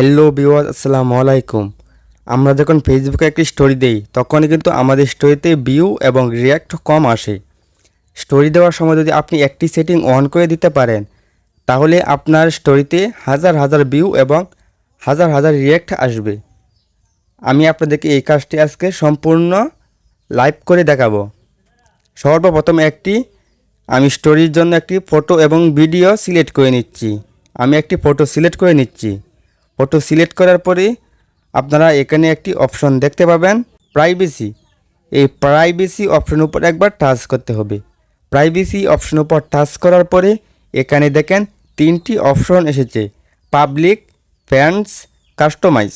Hello বিওয়াজ আসসালামু আলাইকুম আমরা যখন ফেসবুকে একটি স্টোরি দেই, তখনই কিন্তু আমাদের স্টোরিতে ভিউ এবং রিয়াক্ট কম আসে। স্টোরি দেওয়ার সময় যদি আপনি একটি সেটিং অন করে দিতে পারেন, তাহলে আপনার স্টোরিতে হাজার হাজার ভিউ এবং হাজার হাজার রিয়াক্ট আসবে। আমি আপনাদেরকে এই কাজটি আজকে সম্পূর্ণ লাইভ করে দেখাবো। সর্বপ্রথম একটি, আমি স্টোরির জন্য একটি ফটো এবং ভিডিও সিলেক্ট করে নিচ্ছি। আমি একটি ফটো সিলেক্ট করে নিচ্ছি। ফটো সিলেক্ট করার পরে আপনারা এখানে একটি অপশন দেখতে পাবেন প্রাইভেসি এই প্রাইভেসি অপশন উপর একবার টাচ করতে হবে। প্রাইভেসি অপশন উপর টাচ করার পরে এখানে দেখেন তিনটি অপশন এসেছে। পাবলিক ফ্যান্স কাস্টমাইজ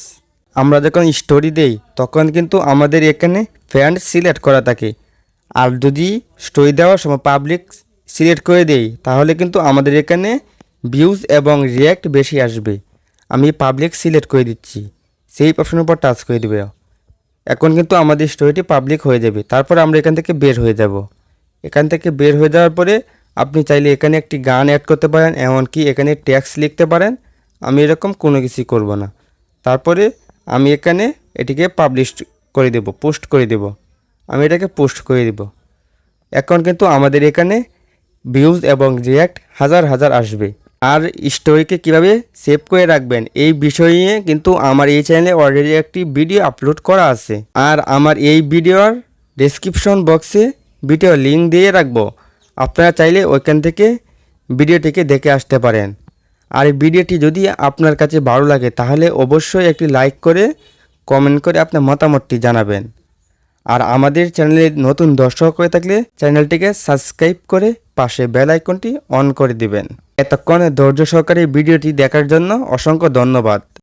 আমরা যখন স্টোরি দেই, তখন কিন্তু আমাদের এখানে ফ্যান্ড সিলেক্ট করা থাকে। আর যদি স্টোরি দেওয়ার সময় পাবলিক সিলেক্ট করে দেই, তাহলে কিন্তু আমাদের এখানে ভিউজ এবং রিয়াক্ট বেশি আসবে। আমি পাবলিক সিলেক্ট করে দিচ্ছি। সেই অপশনের উপর টাচ করে দেবে। এখন কিন্তু আমাদের স্টোরিটি পাবলিক হয়ে যাবে। তারপর আমরা এখান থেকে বের হয়ে যাব। এখান থেকে বের হয়ে যাওয়ার পরে আপনি চাইলে এখানে একটি গান অ্যাড করতে পারেন, এমনকি এখানে ট্যাক্স লিখতে পারেন। আমি এরকম কোনো কিছুই করব না। তারপরে আমি এখানে এটিকে পাবলিশ করে দেব পোস্ট করে দেব। আমি এটাকে পোস্ট করে দেব। এখন কিন্তু আমাদের এখানে ভিউজ এবং রিয়াক্ট হাজার হাজার আসবে। আর স্টোরিকে কীভাবে সেভ করে রাখবেন, এই বিষয় নিয়ে কিন্তু আমার এই চ্যানেলে অলরেডি একটি ভিডিও আপলোড করা আছে। আর আমার এই ভিডিওর ডেসক্রিপশন বক্সে ভিডিও লিঙ্ক দিয়ে রাখব। আপনারা চাইলে ওইখান থেকে ভিডিওটিকে দেখে আসতে পারেন। আর ভিডিওটি যদি আপনার কাছে ভালো লাগে, তাহলে অবশ্যই একটি লাইক করে কমেন্ট করে আপনার মতামতটি জানাবেন। আর আমাদের চ্যানেলে নতুন দর্শক হয়ে থাকলে চ্যানেলটিকে সাবস্ক্রাইব করে পাশে বেল আইকনটি অন করে দিবেন। এতক্ষণ ধৈর্য সহকারে ভিডিওটি দেখার জন্য অসংখ্য ধন্যবাদ।